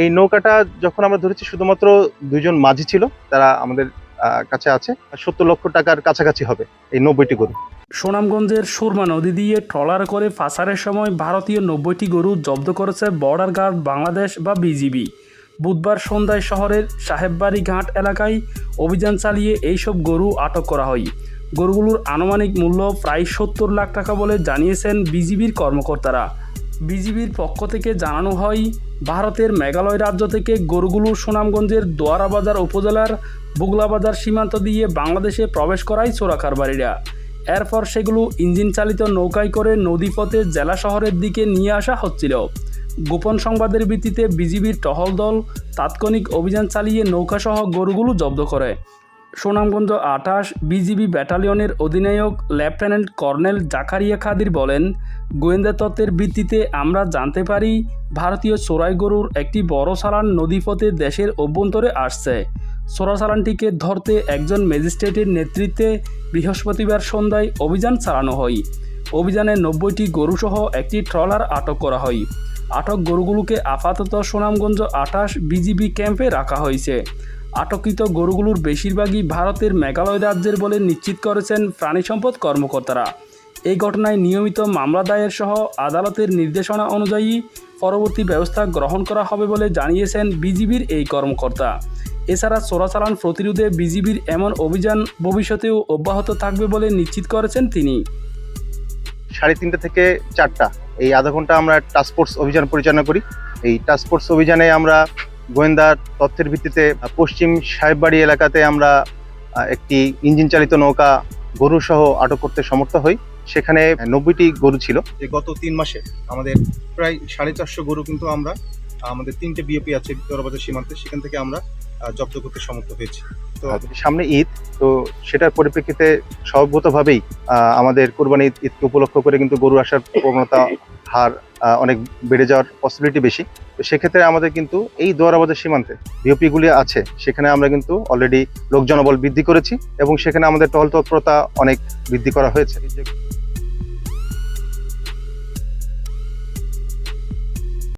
এই নৌকাটা যখন আমরা ধরেছি শুধুমাত্র দুজন মাঝি ছিল তারা আমাদের কাছে আছে। সত্তর লক্ষ টাকার কাছাকাছি হবে এই নব্বইটি গরু। সুনামগঞ্জের সুরমা নদী দিয়ে ট্রলার করে ফাঁসারের সময় ভারতীয় নব্বইটি গরু জব্দ করেছে বর্ডার গার্ড বাংলাদেশ বা বিজিবি। বুধবার সন্ধ্যায় শহরের সাহেববাড়ি ঘাট এলাকায় অভিযান চালিয়ে এইসব গরু আটক করা হয়। গরুগুলোর আনুমানিক মূল্য প্রায় সত্তর লাখ টাকা বলে জানিয়েছেন বিজিবির কর্মকর্তারা। বিজিবির পক্ষ থেকে জানানো হয়, ভারতের মেঘালয় রাজ্য থেকে গরুগুলো সুনামগঞ্জের দোয়ারাবাজার উপজেলার বুগলাবাজার সীমান্ত দিয়ে বাংলাদেশে প্রবেশ করায় চোরাকারবারীরা। এরপর সেগুলো ইঞ্জিন চালিত নৌকায় করে নদীপথে জেলা শহরের দিকে নিয়ে আসা হচ্ছিল। গোপন সংবাদের ভিত্তিতে বিজিবির টহল দল তাৎক্ষণিক অভিযান চালিয়ে নৌকাসহ গরুগুলো জব্দ করে। সুনামগঞ্জ আঠাশ বিজিবি ব্যাটালিয়নের অধিনায়ক লেফটেন্যান্ট কর্নেল জাকারিয়া খাদির বলেন, গোয়েন্দা তত্ত্বের ভিত্তিতে আমরা জানতে পারি ভারতীয় চোরাই গরুর একটি বড় সালান নদীপথে দেশের অভ্যন্তরে আসছে। চোরা চালানটিকে ধরতে একজন ম্যাজিস্ট্রেটের নেতৃত্বে বৃহস্পতিবার সন্ধ্যায় অভিযান চালানো হয়। অভিযানে নব্বইটি গরুসহ একটি ট্রলার আটক করা হয়। আটক গরুগুলোকে আপাতত সুনামগঞ্জ আঠাশ বিজিবি ক্যাম্পে রাখা হয়েছে। আটককৃত গরুগুলোর বেশিরভাগই ভারতের মেঘালয় রাজ্যের বলে নিশ্চিত করেছেন প্রাণী সম্পদ কর্মকর্তারা। এই ঘটনায় নিয়মিত মামলা দায়ের সহ আদালতের নির্দেশনা অনুযায়ী পরবর্তী ব্যবস্থা গ্রহণ করা হবে বলে জানিয়েছেন বিজিবির এই কর্মকর্তা। এছাড়া চোরাচালান প্রতিরোধে বিজিবির এমন অভিযান ভবিষ্যতেও অব্যাহত থাকবে বলে নিশ্চিত করেছেন তিনি। সাড়ে তিনটা থেকে চারটা। এই আধা ঘণ্টা আমরা টাস্কফোর্স অভিযান পরিচালনা করি। এই টাস্কফোর্স অভিযানে আমরা গোয়েন্দা তথ্যের ভিত্তিতে পশ্চিম সাহেববাড়ি এলাকাতে আমরা একটি ইঞ্জিন চালিত নৌকা গরু সহ আটক করতে সমর্থ হই। সেখানে নব্বইটি গরু ছিল। যে গত তিন মাসে আমাদের প্রায় সাড়ে চারশো গরু কিন্তু আমরা আমাদের তিনটে বিওপি আছে দরবাজার সীমান্তে সেখান থেকে আমরা জব্দ করতে সমর্থ হয়েছি। তো সামনে ঈদ তো সেটার পরিপ্রেক্ষিতে স্বভাবগতভাবেই আমাদের কোরবানি ঈদকে উপলক্ষ করে কিন্তু গরু আসার প্রবণতা হার অনেক বেড়ে যাওয়ার পসিবিলিটি বেশি। তো সেক্ষেত্রে আমাদের কিন্তু এই দোয়ারাবাজার সীমান্তে ভিওপিগুলি আছে। সেখানে আমরা কিন্তু অলরেডি লোক জনবল বৃদ্ধি করেছি এবং সেখানে আমাদের টহল তৎপরতা অনেক বৃদ্ধি করা হয়েছে।